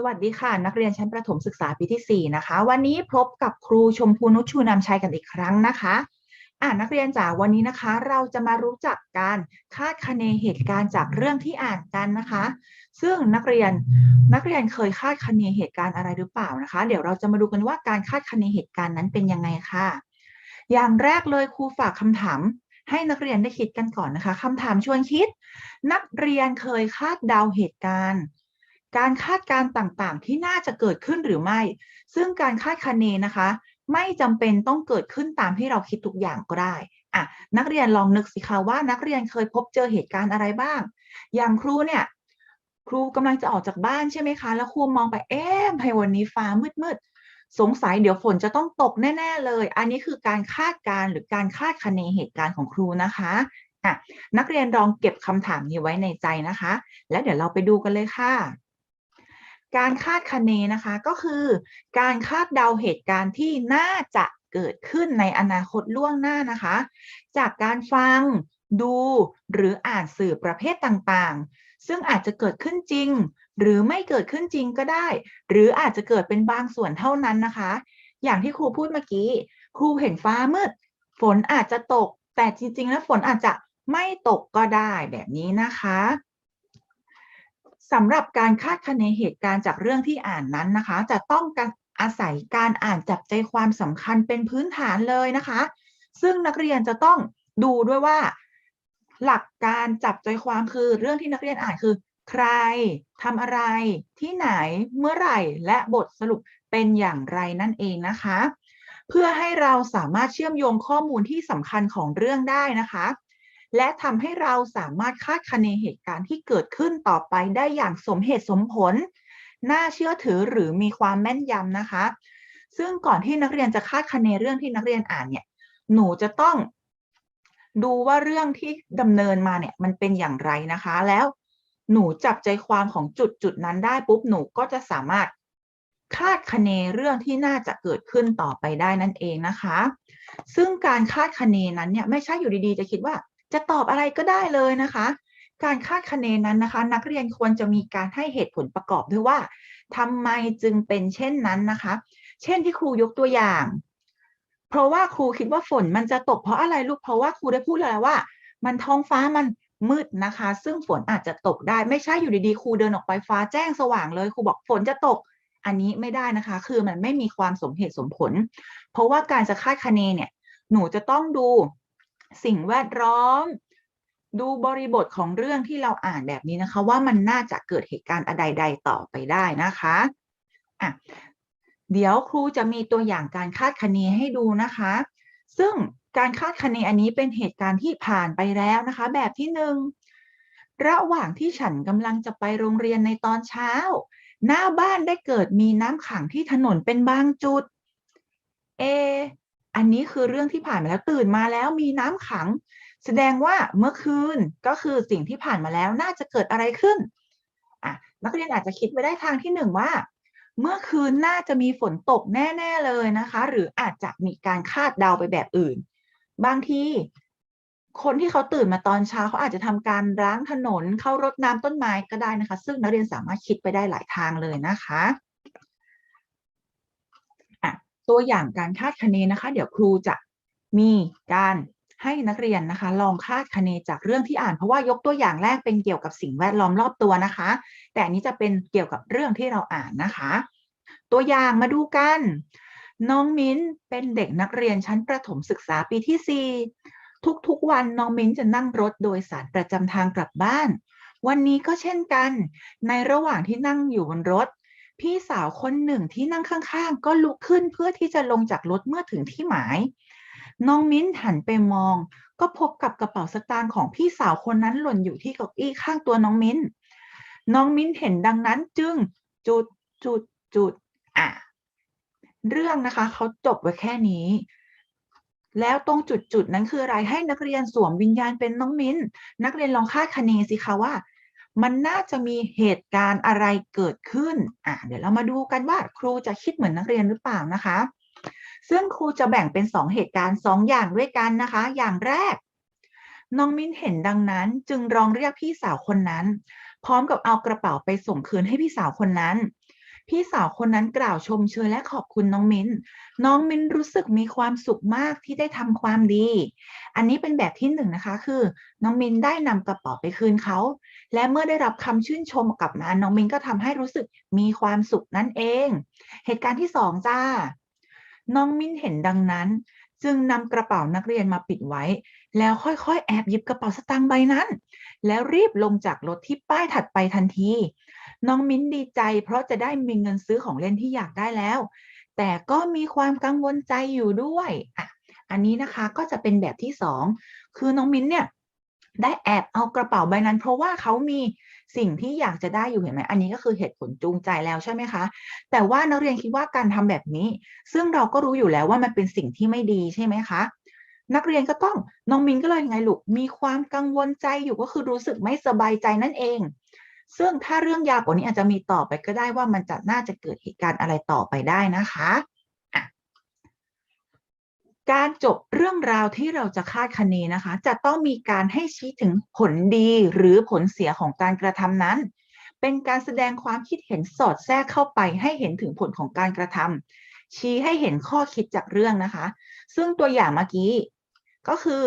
สวัสดีค่ะ นักเรียนชั้นประถมศึกษาปีที่ 4 นะคะ วันนี้พบกับครูชมพูนุชชูนำชัยกันอีกครั้งนะคะอ่านักเรียนจ๋าวันนี้นะคะ เราจะมารู้จักการคาดคะเนเหตุการณ์จากเรื่องที่อ่านกันนะคะ ซึ่งนักเรียนนักเรียนเคยคาดคะเนเหตุการณ์อะไรหรือเปล่านะคะ เดี๋ยวเราจะมาดูกันว่าการคาดคะเนเหตุการณ์นั้นเป็นยังไงค่ะ อย่างแรกเลยครูฝากคำถามให้นักเรียนได้คิดกันก่อนนะคะคำถามชวนคิด นักเรียนเคยคาดเดาเหตุการณ์ การคาดการณ์ต่างๆ ที่น่าจะเกิดขึ้นหรือไม่ ซึ่งการคาดคะเนนะคะ ไม่จำเป็นต้องเกิดขึ้นตามที่เราคิดทุกอย่างก็ได้อะนักเรียนลองนึกสิคะว่านักเรียนเคยพบเจอเหตุการณ์อะไรบ้าง อย่างครูเนี่ย ครูกำลังจะออกจากบ้านใช่ไหมคะ แล้วครูมองไปเอ๊ะทำไมวันนี้ฟ้ามืดๆสงสัยเดี๋ยวฝนจะต้องตกแน่ๆเลย อันนี้คือการคาดการณ์หรือการคาดคะเนเหตุการณ์ของครูนะคะอะนักเรียนลองเก็บคำถามนี้ไว้ในใจนะคะ แล้วเดี๋ยวเราไปดูกันเลยค่ะ การคาดคะเนนะคะก็คือการคาดเดาเหตุการณ์ที่น่าจะเกิดขึ้นในอนาคตล่วงหน้านะคะ จากการฟังดูหรืออ่านสื่อประเภทต่างๆ ซึ่งอาจจะเกิดขึ้นจริง หรือไม่เกิดขึ้นจริงก็ได้ หรืออาจจะเกิดเป็นบางส่วนเท่านั้นนะคะ อย่างที่ครูพูดเมื่อกี้ ครูเห็นฟ้ามืด ฝนอาจจะตก แต่จริงๆ แล้วฝนอาจจะไม่ตกก็ได้แบบนี้นะคะ สำหรับการคาดคะเนเหตุการณ์จากเรื่องที่อ่านนั้นนะคะ จะต้องการอาศัยการอ่านจับใจความสำคัญเป็นพื้นฐานเลยนะคะ ซึ่งนักเรียนจะต้องดูด้วยว่า หลักการจับใจความคือเรื่องที่นักเรียนอ่านคือ ใครทำอะไร ที่ไหนเมื่อไหร่ และบทสรุปเป็นอย่างไรนั่นเองนะคะ เพื่อให้เราสามารถเชื่อมโยงข้อมูลที่สำคัญของเรื่องได้นะคะ และทำให้เราสามารถคาดคะเนเหตุการณ์ที่เกิดขึ้นต่อไปได้อย่างสมเหตุสมผล น่าเชื่อถือหรือมีความแม่นยำนะคะ ซึ่งก่อนที่นักเรียนจะคาดคะเนเรื่องที่นักเรียนอ่านเนี่ย หนูจะต้องดูว่าเรื่องที่ดำเนินมาเนี่ยมันเป็นอย่างไรนะคะ แล้วหนูจับใจความของจุดจุดนั้นได้ปุ๊บหนูก็จะสามารถคาดคะเนเรื่องที่น่าจะเกิดขึ้นต่อไปได้นั่นเองนะคะ ซึ่งการคาดคะเนนั้นเนี่ยไม่ใช่อยู่ดีๆ จะคิดว่า จะตอบอะไรก็ได้เลยนะคะ การคาดคะเนนั้นนะคะ นักเรียนควรจะมีการให้เหตุผลประกอบด้วยว่าทำไมจึงเป็นเช่นนั้นนะคะ เช่นที่ครูยกตัวอย่าง เพราะว่าครูคิดว่าฝนมันจะตกเพราะอะไรลูกเพราะว่าครูได้พูดแล้วว่า มันท้องฟ้ามันมืดนะคะ ซึ่งฝนอาจจะตกได้ไม่ใช่อยู่ดีๆครูเดินออกไปฟ้าแจ้งสว่างเลยครูบอกฝนจะตกอันนี้ไม่ได้นะคะ คือมันไม่มีความสมเหตุสมผล เพราะว่าการจะคาดคะเนเนี่ย หนูจะต้องดู สิ่งแวดล้อม ดูบริบทของเรื่องที่เราอ่านแบบนี้นะคะ ว่ามันน่าจะเกิดเหตุการณ์อะไรใดต่อไปได้นะคะอะเดี๋ยวครูจะมีตัวอย่างการคาดคะเนให้ดูนะคะ ซึ่งการคาดคะเนอันนี้เป็นเหตุการณ์ที่ผ่านไปแล้วนะคะ แบบที่หนึ่งระหว่างที่ฉันกำลังจะไปโรงเรียนในตอนเช้า หน้าบ้านได้เกิดมีน้ำขังที่ถนนเป็นบางจุดเอันนี้คือเรื่องที่ผ่านมาแล้วตื่นมาแล้วมีน้ำขัง แสดงว่าเมื่อคืนก็คือสิ่งที่ผ่านมาแล้วน่าจะเกิดอะไรขึ้นอะนักเรียนอาจจะคิดไปได้ทางที่หนึ่งว่า เมื่อคืนน่าจะมีฝนตกแน่ๆเลยนะคะ หรืออาจจะมีการคาดเดาไปแบบอื่น บางทีคนที่เขาตื่นมาตอนเช้าเขาอาจจะทำการล้างถนนเข้ารดน้ำต้นไม้ก็ได้นะคะ ซึ่งนักเรียนสามารถคิดไปได้หลายทางเลยนะคะ ตัวอย่างการคาดคะเนนะคะ เดี๋ยวครูจะมีการให้นักเรียนนะคะ ลองคาดคะเนจากเรื่องที่อ่านเพราะว่ายกตัวอย่างแรกเป็นเกี่ยวกับสิ่งแวดล้อมรอบตัวนะคะ แต่อันนี้จะเป็นเกี่ยวกับเรื่องที่เราอ่านนะคะ ตัวอย่างมาดูกัน น้องมิ้นเป็นเด็กนักเรียนชั้นประถมศึกษาปีที่ 4 ทุกๆวันน้องมิ้นจะนั่งรถโดยสารประจำทางกลับบ้าน วันนี้ก็เช่นกัน ในระหว่างที่นั่งอยู่บนรถ พี่สาวคนหนึ่งที่นั่งข้างๆ ก็ลุกขึ้นเพื่อที่จะลงจากรถเมื่อถึงที่หมาย น้องมิ้นหันไปมอง ก็พบกับกระเป๋าสตางค์ของพี่สาวคนนั้นหล่นอยู่ที่เก้าอี้ข้างตัวน้องมิ้น น้องมิ้นเห็นดังนั้นจึงจุดจุดจุดอะเรื่องนะคะเขาจบไว้แค่นี้ แล้วตรงจุดจุดนั้นคืออะไรให้นักเรียนสวมวิญญาณเป็นน้องมิ้น นักเรียนลองคาดคะเนสิคะว่า มันน่าจะมีเหตุการณ์อะไรเกิดขึ้นอะเดี๋ยวเรามาดูกันว่าครูจะคิดเหมือนนักเรียนหรือเปล่านะคะ ซึ่งครูจะแบ่งเป็นสองเหตุการณ์สองอย่างด้วยกันนะคะ อย่างแรก น้องมิ้นเห็นดังนั้นจึงร้องเรียกพี่สาวคนนั้น พร้อมกับเอากระเป๋าไปส่งคืนให้พี่สาวคนนั้น พี่สาวคนนั้นกล่าวชมเชยและขอบคุณน้องมิ้น น้องมิ้นรู้สึกมีความสุขมากที่ได้ทำความดี อันนี้เป็นแบบที่หนึ่งนะคะ คือ น้องมิ้นได้นำกระเป๋าไปคืนเขา และเมื่อได้รับคำชื่นชมกลับมา น้องมิ้นก็ทำให้รู้สึกมีความสุขนั่นเอง เหตุการณ์ที่สองจ้า น้องมิ้นเห็นดังนั้น จึงนำกระเป๋านักเรียนมาปิดไว้ แล้วค่อยๆ แอบหยิบกระเป๋าสตางค์ใบนั้น แล้วรีบลงจากรถที่ป้ายถัดไปทันที น้องมิ้นดีใจ เพราะจะได้มีเงินซื้อของเล่นที่อยากได้แล้ว แต่ก็มีความกังวลใจอยู่ด้วยอะอันนี้นะคะก็จะเป็นแบบที่สองคือน้องมิ้นเนี่ยได้แอบเอากระเป๋าใบนั้น เพราะว่าเขามีสิ่งที่อยากจะได้อยู่เห็นไหมอันนี้ก็คือเหตุผลจูงใจแล้วใช่ไหมคะ แต่ว่านักเรียนคิดว่าการทำแบบนี้ ซึ่งเราก็รู้อยู่แล้วว่ามันเป็นสิ่งที่ไม่ดีใช่ไหมคะ นักเรียนก็ต้องน้องมินก็เลยยังไงลูกมีความกังวลใจอยู่ก็คือรู้สึกไม่สบายใจนั่นเอง ซึ่งถ้าเรื่องยาวกว่านี้อาจจะมีต่อไปก็ได้ว่ามันจะน่าจะเกิดเหตุการณ์อะไรต่อไปได้นะคะะการจบเรื่องราวที่เราจะคาดคะเนนะคะ จะต้องมีการให้ชี้ถึงผลดีหรือผลเสียของการกระทำนั้น เป็นการแสดงความคิดเห็นสอดแทรกเข้าไปให้เห็นถึงผลของการกระทำชี้ให้เห็นข้อคิดจากเรื่องนะคะ ซึ่งตัวอย่างเมื่อกี้ ก็คือ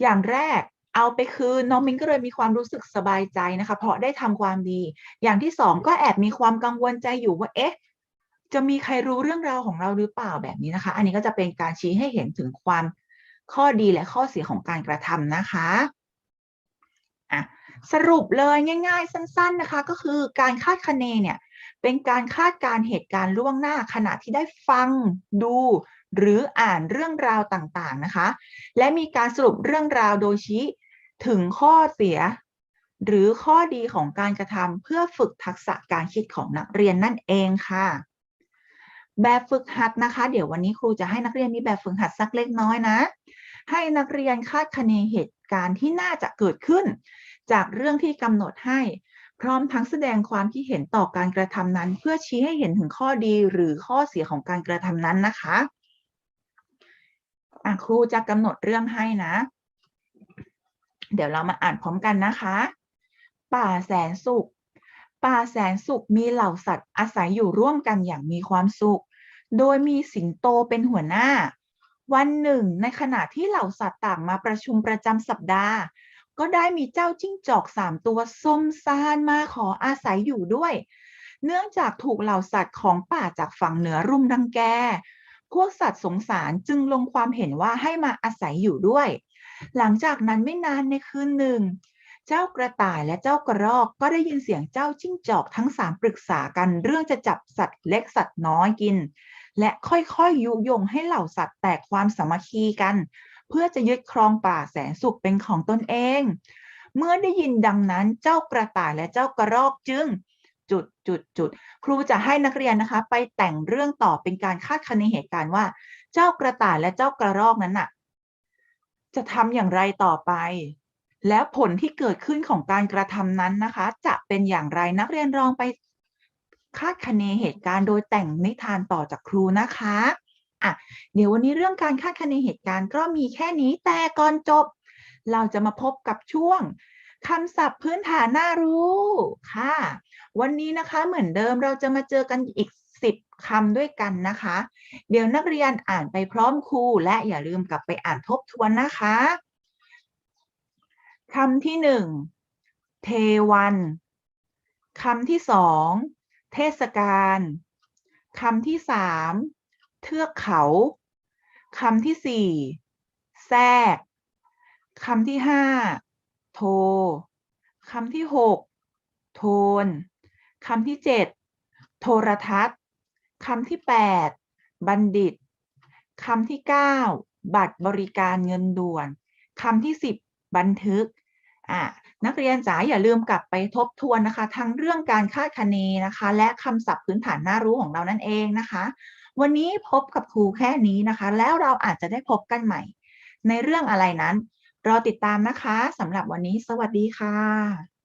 อย่างแรก เอาไปคืนน้องมิ้นก็เลยมีความรู้สึกสบายใจนะคะ เพราะได้ทำความดี อย่างที่สองก็แอบมีความกังวลใจอยู่ว่าเอ๊ะจะมีใครรู้เรื่องราวของเราหรือเปล่าแบบนี้นะคะ อันนี้ก็จะเป็นการชี้ให้เห็นถึงความข้อดีและข้อเสียของการกระทำนะคะอะสรุปเลยง่าย ๆ สั้น ๆ นะคะ ก็คือการคาดคะเนเนี่ยเป็นการคาดการเหตุการณ์ล่วงหน้าขณะที่ได้ฟังดู หรืออ่านเรื่องราวต่างๆนะคะ และมีการสรุปเรื่องราวโดยชี้ ถึงข้อเสีย หรือข้อดีของการกระทำเพื่อฝึกทักษะการคิดของนักเรียนนั่นเองค่ะ แบบฝึกหัดนะคะ เดี๋ยววันนี้ครูจะให้นักเรียนมีแบบฝึกหัดสักเล็กน้อยนะ ให้นักเรียนคาดคะเนเหตุการณ์ที่น่าจะเกิดขึ้น จากเรื่องที่กำหนดให้พร้อมทั้งแสดงความคิดเห็นต่อการกระทำนั้น เพื่อชี้ให้เห็นถึงข้อดีหรือข้อเสียของการกระทำนั้นนะคะะครูจะกำหนดเรื่องให้นะ เดี๋ยวเรามาอ่านพร้อมกันนะคะ ป่าแสนสุข ป่าแสนสุขมีเหล่าสัตว์อาศัยอยู่ร่วมกันอย่างมีความสุข โดยมีสิงโตเป็นหัวหน้า วันหนึ่ง ในขณะที่เหล่าสัตว์ต่างมาประชุมประจำสัปดาห์ ก็ได้มีเจ้าจิ้งจอกสามตัวส้มซานมาขออาศัยอยู่ด้วย เนื่องจากถูกเหล่าสัตว์ของป่าจากฝั่งเหนือรุมรังแก พวกสัตว์สงสารจึงลงความเห็นว่าให้มาอาศัยอยู่ด้วย หลังจากนั้นไม่นานในคืนหนึ่ง เจ้ากระต่ายและเจ้ากระรอกก็ได้ยินเสียงเจ้าจิ้งจอกทั้งสามปรึกษากันเรื่องจะจับสัตว์เล็กสัตว์น้อยกิน และค่อยๆยุยงให้เหล่าสัตว์แตกความสามัคคีกัน เพื่อจะยึดครองป่าแสนสุขเป็นของตนเอง เมื่อได้ยินดังนั้นเจ้ากระต่ายและเจ้ากระรอกจึงจุดจุดจุดครูจะให้นักเรียนนะคะ ไปแต่งเรื่องต่อเป็นการคาดคะเนเหตุการณ์ว่า เจ้ากระต่ายและเจ้ากระรอกนั้นน่ะ จะทำอย่างไรต่อไป แล้วผลที่เกิดขึ้นของการกระทำนั้นนะคะ จะเป็นอย่างไรนักเรียนลองไปคาดคะเนเหตุการณ์โดยแต่งนิทานต่อจากครูนะคะอะเดี๋ยววันนี้เรื่องการคาดคะเนเหตุการณ์ก็มีแค่นี้แต่ก่อนจบ เราจะมาพบกับช่วงคำศัพท์พื้นฐานน่ารู้ค่ะ วันนี้นะคะเหมือนเดิมเราจะมาเจอกันอีก สิบคำด้วยกันนะคะ เดี๋ยวนักเรียนอ่านไปพร้อมครูและอย่าลืมกลับไปอ่านทบทวนนะคะคำที่หนึ่งเทวันคำที่สองเทศกาลคำที่สามเทือกเขาคำที่สี่แทรกคำที่ห้าโทคำที่หกโทนคำที่เจ็ดโทรทัศน์ คำที่แปดบัณฑิตคำที่เก้าบัตรบริการเงินด่วนคำที่สิบบันทึกอะนักเรียนจ๋าอย่าลืมกลับไปทบทวนนะคะ ทั้งเรื่องการคาดคะเนนะคะ และคำศัพท์พื้นฐานน่ารู้ของเรานั่นเองนะคะ วันนี้พบกับครูแค่นี้นะคะ แล้วเราอาจจะได้พบกันใหม่ ในเรื่องอะไรนั้น รอติดตามนะคะสำหรับวันนี้สวัสดีค่ะ